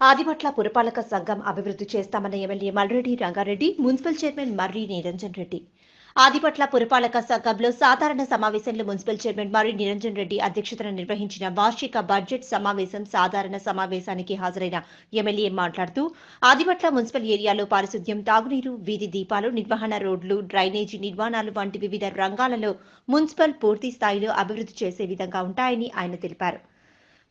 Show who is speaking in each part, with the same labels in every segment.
Speaker 1: ఆదిపట్ల పురపాలక సంఘం అభివృద్ధి చేస్తామన్న MLA Malreddy Rangareddy municipal chairman Marri Niranjan Reddy. Adibatla పురపాలక సంఘంలో సాధారణ సమావేశంలో మున్సిపల్ చైర్మన్ మరి నిరంజన్ రెడ్డి అధ్యక్షతన నిర్వహించిన వార్షిక బడ్జెట్ సమావేశం సాధారణ సమావేశానికి హాజరైన ఎమ్మెల్యే మాట్లాడుతూ ఆదిపట్ల మున్సిపల్ ఏరియాలో పారిశుద్ధ్యం తాగునీరు వీధి దీపాలు నిర్వహణ రోడ్లు డ్రైనేజీ నిర్మాణాలు వంటి వివిధ రంగాలలో మున్సిపల్ పూర్తి స్థాయిలో అభివృద్ధి చేసే విధంగా ఉంటాయని ఆయన తెలిపారు.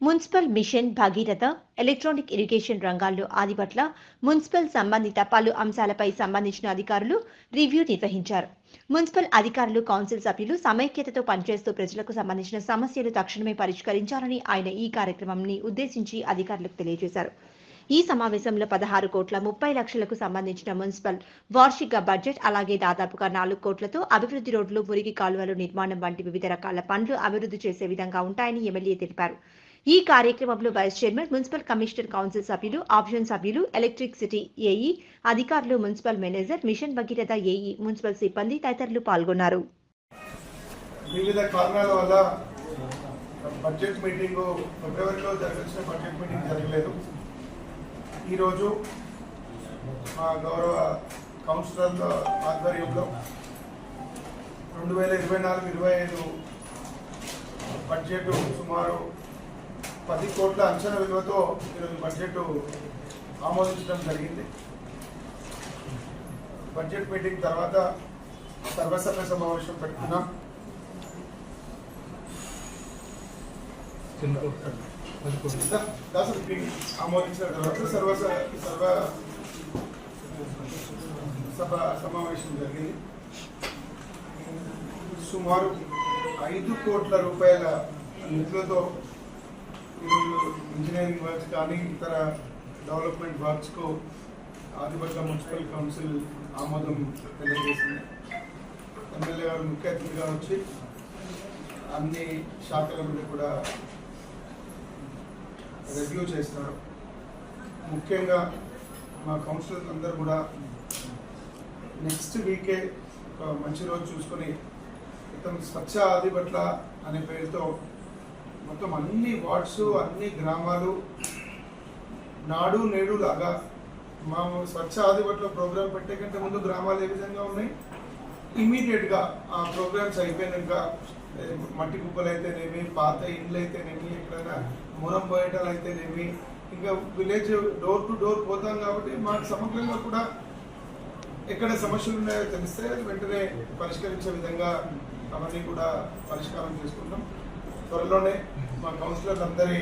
Speaker 1: Municipal mission Bhagiratha electronic irrigation రంగాల్లో ఆదిపట్ల మున్సిపల్ సంబంధిత పలు అంశాలపై సంబంధించిన అధికారులు రివ్యూ నిర్వహించారు. మున్సిపల్ అధికారులు కౌన్సిల్ సభ్యులు సమైక్యతతో పనిచేస్తూ ప్రజలకు సంబంధించిన సమస్యలు తక్షణమే పరిష్కరించాలని ఆయన ఈ కార్యక్రమంని ఉద్దేశించి అధికారులకు తెలియజేశారు. ఈ సమావేశంలో పదహారు కోట్ల ముప్పై లక్షలకు సంబంధించిన మున్సిపల్ వార్షిక బడ్జెట్ అలాగే దాదాపుగా నాలుగు కోట్లతో అభివృద్ధి రోడ్లు మురికి కాలువలు నిర్మాణం వంటి వివిధ రకాల పనులు అభివృద్ధి చేసే విధంగా ఉంటాయని ఎమ్మెల్యే తెలిపారు. ఈ కార్యక్రమంలో vice chairman municipal commissioner council సభ్యులు ఆప్షన్ సభ్యులు ఎలక్ట్రిక్ సిటీ ఏఈ అధికారులు municipal manager mission Bhagiratha AE municipal సిబ్బంది తదితరులు పాల్గొన్నారు.
Speaker 2: వివిధ కారణాల వల్ల బడ్జెట్ మీటింగ్ ఫిబ్రవరిలో జరగాల్సిన బడ్జెట్ మీటింగ్ జరగలేదు. ఈరోజు మా గౌరవ కౌన్సిలర్ల ఆధ్వర్యంలో రెండు వేల ఇరవై నాలుగు ఇరవై ఐదు బడ్జెట్ సుమారు పది కోట్ల అంచనా విలువతో ఈరోజు బడ్జెట్ ఆమోదించడం జరిగింది. బడ్జెట్ మీటింగ్ తర్వాత సర్వసభ్య సమావేశం పెట్టుకున్నాం. దాసు ఆమోదించిన తర్వాత సర్వ సర్వ సభ సమావేశం జరిగింది. సుమారు ఐదు కోట్ల రూపాయల నిధులతో ఈరోజు ఇంజనీరింగ్ వర్క్స్ కానీ ఇతర డెవలప్మెంట్ వర్క్స్కు ఆదిపట్ల మున్సిపల్ కౌన్సిల్ ఆమోదం తెలియజేసింది. ఎమ్మెల్యే గారు ముఖ్య అతిథిగా వచ్చి అన్ని శాఖల నుండి కూడా రివ్యూ చేస్తారు. ముఖ్యంగా మా కౌన్సిలర్స్ అందరూ కూడా నెక్స్ట్ వీకే ఒక మంచి రోజు చూసుకొని ఇతను స్వచ్ఛ ఆదిపట్ల అనే పేరుతో మొత్తం అన్ని వార్డ్స్ అన్ని గ్రామాలు నాడు నేడు లాగా మా స్వచ్ఛ ఆదిపట్ల ప్రోగ్రామ్ పెట్టే కంటే ముందు గ్రామాలు ఏ విధంగా ఉన్నాయి? ఇమీడియట్గా ఆ ప్రోగ్రామ్స్ అయిపోయినాక మట్టి కుప్పలు అయితేనేమి పాత ఇండ్లు అయితేనేమి ఎక్కడైనా మూలం పోయటాలు అయితేనేమి ఇంకా విలేజ్ డోర్ టు డోర్ పోతాం కాబట్టి మాకు సమగ్రంగా కూడా ఎక్కడ సమస్యలు ఉన్నాయో తెలిస్తే వెంటనే పరిష్కరించే విధంగా అవన్నీ కూడా పరిష్కారం చేసుకుంటాం. త్వరలోనే మా కౌన్సిలర్స్ అందరి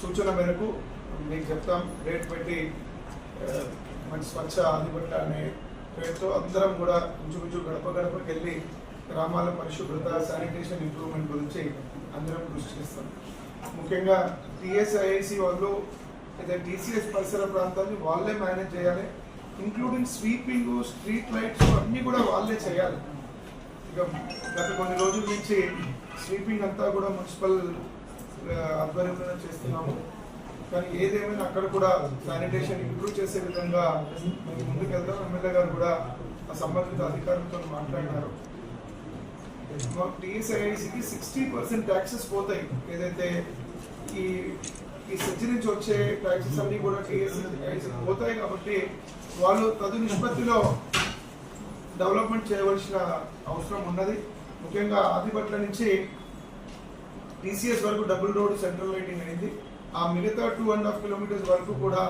Speaker 2: సూచన మేరకు మీకు చెప్తాం డేట్ పెట్టి మంచి స్వచ్ఛ ఆదిపట్ల అనే పేరుతో అందరం కూడా ఇంచుమించు గడప గడపకి వెళ్ళి గ్రామాల పరిశుభ్రత శానిటేషన్ ఇంప్రూవ్మెంట్ గురించి అందరం కృషి చేస్తాం. ముఖ్యంగా టీఎస్ఐఐసి వాళ్ళు అయితే టీసీఎస్ పరిసర ప్రాంతాన్ని వాళ్ళే మేనేజ్ చేయాలి. ఇంక్లూడింగ్ స్వీపింగ్ స్ట్రీట్ లైట్స్ అన్నీ కూడా వాళ్ళే చేయాలి. ఇక గత కొన్ని రోజుల నుంచి స్వీపింగ్ అంతా కూడా మున్సిపల్ ఆ, ఆధ్వర్యంలోనే చేస్తున్నాము. కానీ ఏదేమైనా అక్కడ కూడా శానిటేషన్ ఇంప్రూవ్ చేసే విధంగా మేము ముందుకెళ్తాం. ఎమ్మెల్యే గారు కూడా ఆ సంబంధిత అధికారులతో మాట్లాడినారు. టీఎస్ఐఐసికి సిక్స్టీ పర్సెంట్ ట్యాక్సెస్ పోతాయి. ఏదైతే ఈ ఈ సెజ్ నుంచి వచ్చే ట్యాక్సెస్ అన్ని కూడా టీఎస్ఐసి పోతాయి కాబట్టి వాళ్ళు తదు నిష్పత్తిలో డెవలప్మెంట్ చేయవలసిన అవసరం ఉన్నది. ముఖ్యంగా ఆదిపట్ల నుంచి టీసీఎస్ వరకు డబుల్ రోడ్ సెంట్రల్ లైటింగ్ అయింది. ఆ మిగతా టూ అండ్ హాఫ్ కిలోమీటర్స్ వరకు కూడా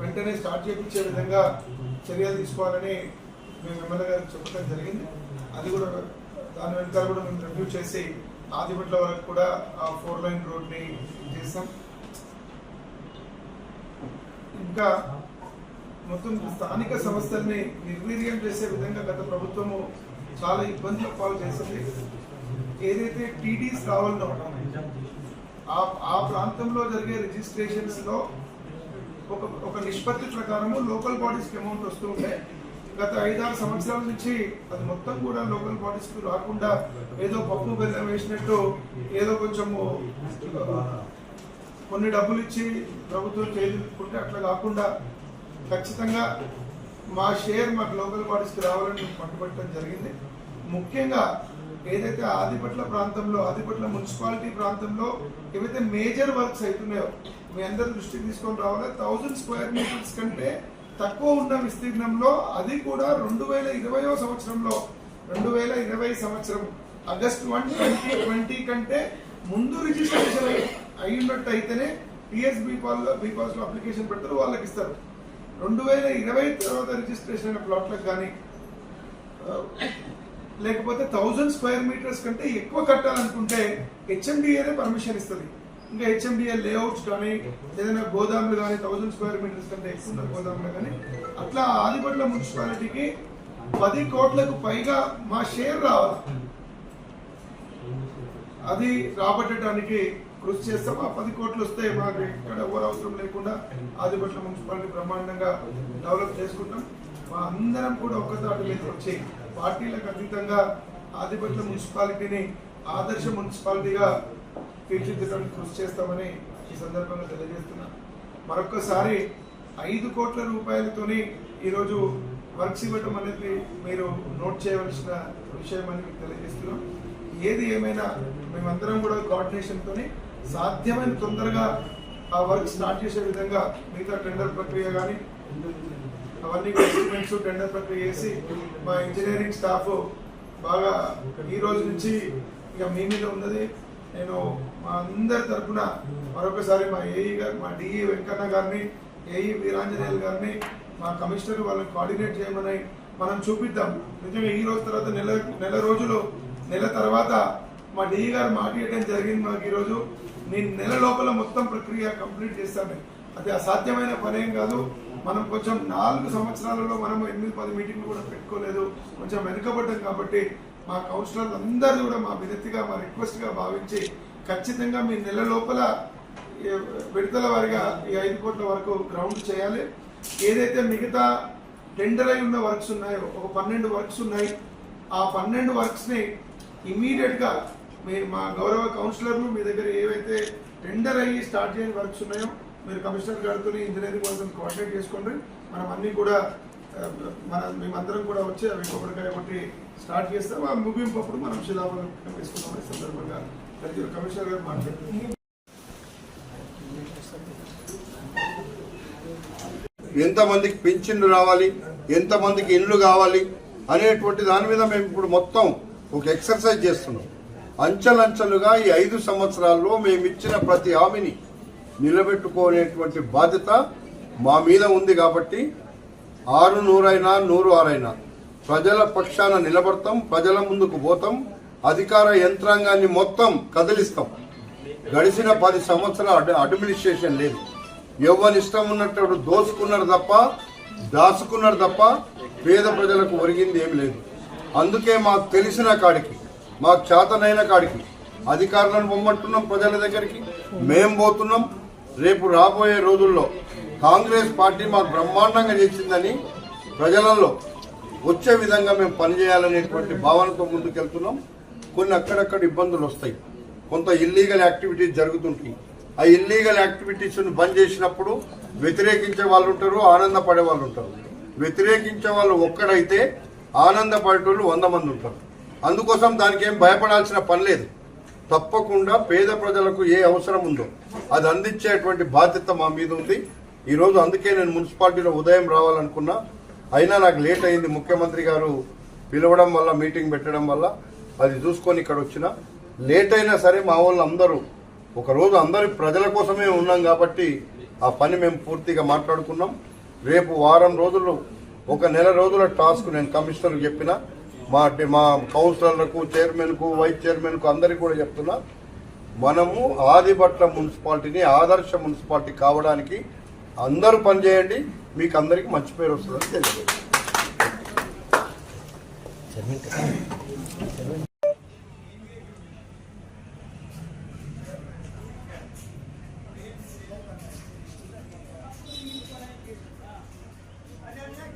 Speaker 2: వెంటనే స్టార్ట్ చేయించే విధంగా చర్యలు తీసుకోవాలని మేము ఎమ్మెల్యే గారికి చెప్పడం జరిగింది. అది కూడా దాని వెనకాల కూడా మేము రివ్యూ చేసి ఆదిపట్ల వరకు కూడా ఆ ఫోర్ లైన్ రోడ్ని చేస్తాం ఇంకా మొత్తం స్థానిక సంస్థల్ని నిర్వీర్యం చేసే విధంగా గత ప్రభుత్వము చాలా ఇబ్బందుల పాలు చేసింది ఏదైతే టీడీస్ కావాలో ఆ ఆ ప్రాంతంలో జరిగే రిజిస్ట్రేషన్స్లో ఒక ఒక నిష్పత్తి ప్రకారము లోకల్ బాడీస్కి అమౌంట్ వస్తూ ఉంటే గత ఐదారు సంవత్సరాల నుంచి అది మొత్తం కూడా లోకల్ బాడీస్ రాకుండా ఏదో పప్పు బెల్లం వేసినట్టు ఏదో కొంచెము కొన్ని డబ్బులు ఇచ్చి ప్రభుత్వం చేయించుకుంటే అట్లా కాకుండా ఖచ్చితంగా మా షేర్ మాకు లోకల్ బాడీస్కి రావాలని మేము పట్టుబట్టడం జరిగింది. ముఖ్యంగా ఏదైతే ఆదిపట్ల ప్రాంతంలో ఆదిపట్ల మున్సిపాలిటీ ప్రాంతంలో ఏవైతే మేజర్ వర్క్స్ అవుతున్నాయో మీ అందరి దృష్టికి తీసుకొని రావాలి. థౌజండ్ స్క్వేర్ మీటర్స్ కంటే తక్కువ ఉన్న విస్తీర్ణంలో అది కూడా రెండు వేల ఇరవయో సంవత్సరంలో రెండు వేల ఇరవై సంవత్సరం ఆగస్ట్ వన్ ట్వంటీ ట్వంటీ కంటే ముందు రిజిస్ట్రేషన్ అయినట్టు అయితేనే టిఎస్ బీపాల్ బీపాల్స్లో అప్లికేషన్ పెడతారు వాళ్ళకి ఇస్తారు. రెండు వేల ఇరవై తర్వాత రిజిస్ట్రేషన్ అయిన ప్లాట్లకు కానీ లేకపోతే థౌజండ్ స్క్వేర్ మీటర్స్ కంటే ఎక్కువ కట్టాలనుకుంటే హెచ్ఎండిఏనే పర్మిషన్ ఇస్తుంది. ఇంకా హెచ్ఎండిఏ లేఅవుట్స్ కానీ ఏదైనా గోదాములు కానీ థౌజండ్ స్క్వేర్ మీటర్స్ కంటే ఎక్కువ ఉన్న గోదాములు కానీ అట్లా ఆదిపట్ల మున్సిపాలిటీకి పది కోట్లకు పైగా మా షేర్ రావాలి. అది రాబట్టడానికి కృషి చేస్తాం. ఆ పది కోట్లు వస్తే మాకు ఇక్కడ ఎవరు అవసరం లేకుండా ఆదిపట్ల మున్సిపాలిటీ బ్రహ్మాండంగా డెవలప్ చేసుకుంటాం. మా అందరం కూడా ఒక్కసారి మీద వచ్చి పార్టీలకు అతీతంగా ఆదిపట్ల మున్సిపాలిటీని ఆదర్శ మున్సిపాలిటీగా తీర్చిదిద్దడానికి కృషి చేస్తామని ఈ సందర్భంగా తెలియజేస్తున్నా. మరొక్కసారి ఐదు కోట్ల రూపాయలతోని ఈరోజు వర్క్స్ ఇవ్వటం అనేది మీరు నోట్ చేయవలసిన విషయం అని మీకు తెలియజేస్తున్నాం. ఏది ఏమైనా మేమందరం కూడా కోఆర్డినేషన్తోని సాధ్యమైన తొందరగా ఆ వర్క్ స్టార్ట్ చేసే విధంగా మిగతా టెండర్ ప్రక్రియ కానీ అవన్నీ ఎస్టిమేట్స్ టెండర్ ప్రక్రియ చేసి మా ఇంజనీరింగ్ స్టాఫ్ బాగా ఈ రోజు నుంచి ఇక మీ మీద ఉన్నది. నేను మా అందరి తరఫున మరొకసారి మా ఏఈ గారు మా డిఈ వెంకన్న గారిని ఏఈ వీరాంజనేయులు గారిని మా కమిషనర్ వాళ్ళని కోఆర్డినేట్ చేయమని మనం చూపిద్దాం. నిజంగా ఈ రోజు తర్వాత నెల నెల రోజులు నెల తర్వాత మా డిఈ గారు మాట ఇవ్వడం జరిగింది మాకు ఈరోజు. నేను నెల లోపల మొత్తం ప్రక్రియ కంప్లీట్ చేస్తాను. అది అసాధ్యమైన పనేం కాదు. మనం కొంచెం నాలుగు సంవత్సరాలలో మనం ఎనిమిది పది మీటింగ్లు కూడా పెట్టుకోలేదు. కొంచెం వెనుకబడ్డం కాబట్టి మా కౌన్సిలర్లు అందరూ కూడా మా వినతిగా మా రిక్వెస్ట్గా భావించి ఖచ్చితంగా మీ నెల లోపల విడుదల విడతల వారిగా ఈ ఐదు కోట్ల వరకు గ్రౌండ్ చేయాలి. ఏదైతే మిగతా టెండర్ అయి ఉన్న వర్క్స్ ఉన్నాయో ఒక పన్నెండు వర్క్స్ ఉన్నాయి. ఆ పన్నెండు వర్క్స్ని ఇమీడియట్గా మీరు మా గౌరవ కౌన్సిలర్లు మీ దగ్గర ఏవైతే టెండర్ అయ్యి స్టార్ట్ చేయని వర్క్స్ ఉన్నాయో మీరు కమిషనర్ గారితో ఇంజనీరింగ్ వాళ్ళతో కోఆర్డినేట్ చేసుకోండి. మనం అన్ని కూడా మన మేమందరం కూడా వచ్చి అవి కొబ్బరికాయ కొట్టి స్టార్ట్ చేస్తాం. ఆ ముగింపు అప్పుడు మనం శిలాఫలం వేసుకున్నాం ఈ సందర్భంగా తెలియదు కమిషనర్ గారు మాట్లాడుతున్నారు.
Speaker 3: ఎంతమందికి పెన్షన్లు రావాలి ఎంతమందికి ఇండ్లు కావాలి అనేటువంటి దాని మీద మేము ఇప్పుడు మొత్తం ఒక ఎక్సర్సైజ్ చేస్తున్నాం. అంచెలంచెలుగా ఈ ఐదు సంవత్సరాల్లో మేము ఇచ్చిన ప్రతి హామీని నిలబెట్టుకోనేటువంటి బాధ్యత మా మీద ఉంది కాబట్టి ఆరు నూరైనా నూరు ఆరైనా ప్రజల పక్షాన నిలబడతాం ప్రజల ముందుకు పోతాం అధికార యంత్రాంగాన్ని మొత్తం కదిలిస్తాం. గడిచిన పది సంవత్సరాల అడ్మినిస్ట్రేషన్ లేదు. ఎవరి ఇష్టం ఉన్నట్టు దోసుకున్నారు తప్ప దాచుకున్నారు తప్ప పేద ప్రజలకు ఒరిగింది ఏమి లేదు. అందుకే మాకు తెలిసిన కాడికి మాకు చేతనైన కాడికి అధికారులను పొమ్మంటున్నాం ప్రజల దగ్గరికి. మేం పోతున్నాం. రేపు రాబోయే రోజుల్లో కాంగ్రెస్ పార్టీ మాకు బ్రహ్మాండంగా చేసిందని ప్రజలలో వచ్చే విధంగా మేము పనిచేయాలనేటువంటి భావనతో ముందుకెళ్తున్నాం. కొన్ని అక్కడక్కడ ఇబ్బందులు వస్తాయి. కొంత ఇల్లీగల్ యాక్టివిటీస్ జరుగుతుంటాయి. ఆ ఇల్లీగల్ యాక్టివిటీస్ను బంద్ చేసినప్పుడు వ్యతిరేకించే వాళ్ళు ఉంటారు ఆనందపడే వాళ్ళు ఉంటారు. వ్యతిరేకించే వాళ్ళు ఒక్కడైతే ఆనందపడేటోళ్ళు వంద మంది ఉంటారు. అందుకోసం దానికి ఏం భయపడాల్సిన పని లేదు. తప్పకుండా పేద ప్రజలకు ఏ అవసరం ఉందో అది అందించేటువంటి బాధ్యత మా మీద ఉంది. ఈరోజు అందుకే నేను మున్సిపాలిటీలో ఉదయం రావాలనుకున్నా. అయినా నాకు లేట్ అయింది. ముఖ్యమంత్రి గారు పిలవడం వల్ల మీటింగ్ పెట్టడం వల్ల అది చూసుకొని ఇక్కడ వచ్చిన. లేట్ అయినా సరే మా వాళ్ళు అందరూ ఒక రోజు అందరి ప్రజల కోసమే ఉన్నాం కాబట్టి ఆ పని మేము పూర్తిగా మాట్లాడుకున్నాం. రేపు వారం రోజులు ఒక నెల రోజుల టాస్క్ నేను కమిషనర్కి చెప్పిన. మా మా కౌన్సిలర్లకు చైర్మన్కు వైస్ చైర్మన్కు అందరికీ కూడా చెప్తున్నా మనము ఆదిపట్ల మున్సిపాలిటీని ఆదర్శ మున్సిపాలిటీ కావడానికి అందరూ పనిచేయండి మీకు అందరికీ మంచి పేరు వస్తుందని తెలియదు